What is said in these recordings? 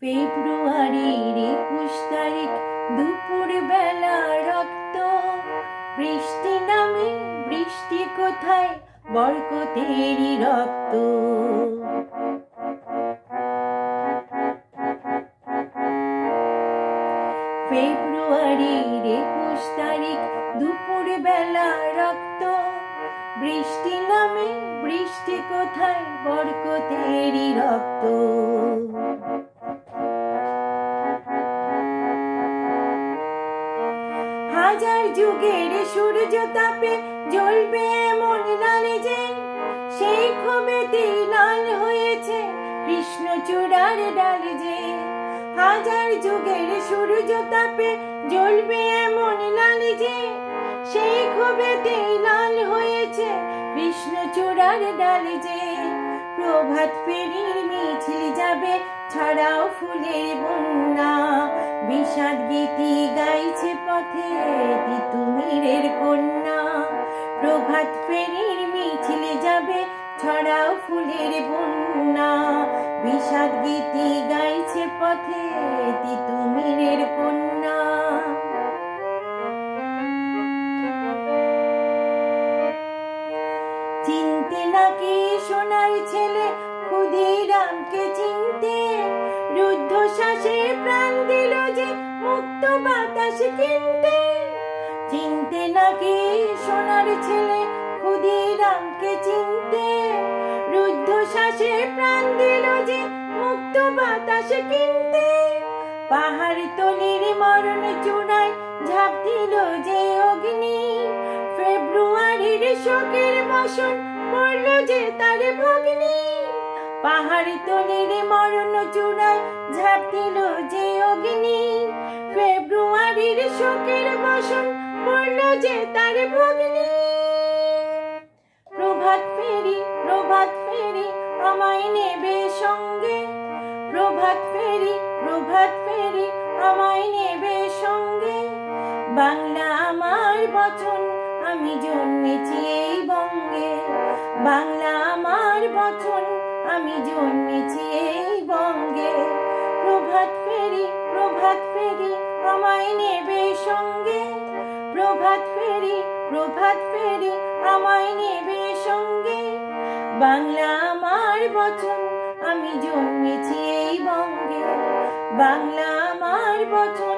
ফেব্রুয়ারির একুশ তারিখ, দুপুর বেলা রক্ত। বৃষ্টি নামে, বৃষ্টি কোথায়? বরকতেরই রক্ত। ফেব্রুয়ারির একুশ তারিখ, দুপুর বেলা রক্ত। বৃষ্টি নামে, বৃষ্টি কোথায়? বরকতেরই রক্ত। হাজার যুগের সূর্য তাপে জ্বলবে এমন লালে যে সেই ক্ষোভেতে লাল হয়েছে কৃষ্ণচূড়ার ডাল যে। হাজার যুগের সূর্য তাপে জ্বলবে এমন লাল যে সেই ক্ষোভেতে লাল হয়েছে কৃষ্ণচূড়ার ডাল যে। প্রভাত ফেরির মিছিল যাবে, ছড়াও ফুলের বন্যা। বিষাদ গীতি গাইছে পথে তিতুমিরের কন্যা। প্রভাত ফেরির মিছিল যাবে, ছড়াও ফুলের বন্যা। বিষাদ গীতি গাইছে পথে তিতুমিরের চিনতে নাকি সোনার ছেলে? ক্ষুদিরামকে চিনতে রুদ্ধ শ্বাসে প্রাণ দিল যে মুক্ত বাতাস কিনতে। চিনতে নাকি সোনার ছেলে? ক্ষুদিরামকে চিনতে রুদ্ধ শ্বাসে প্রাণ দিল যে মুক্ত বাতাস কিনতে। পাহাড় তলির মরণ চূড়ায় ঝাঁপ দিল যে অগ্নি। ফেব্রুয়ারির শোকের বসন যে পাহাড় মরণ চূড়ায় যে অগ্নি। ফেব্রুয়ারির শোকের বসন যে প্রভাত ফেরি প্রভাত ফেরি, আমায় নেবে সঙ্গে। প্রভাত ফেরি প্রভাত ফেরি, আমায় নেবে সঙ্গে। বাংলা আমার বচন আমি জন্মেছি এই বঙ্গে। বাংলা আমার বচন আমি জন্মেছি এই বঙ্গে। প্রভাত ফেরি প্রভাত ফেরি, আমায় নেবে সঙ্গে। প্রভাত ফেরি প্রভাত ফেরি, আমায় নেবে সঙ্গে। বাংলা আমার বচন আমি জন্মেছি এই বঙ্গে। বাংলা আমার বচন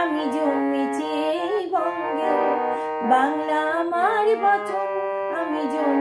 আমি জন্মেছি এই বঙ্গে। বাংলা আমার বচন আমি বঙ্গে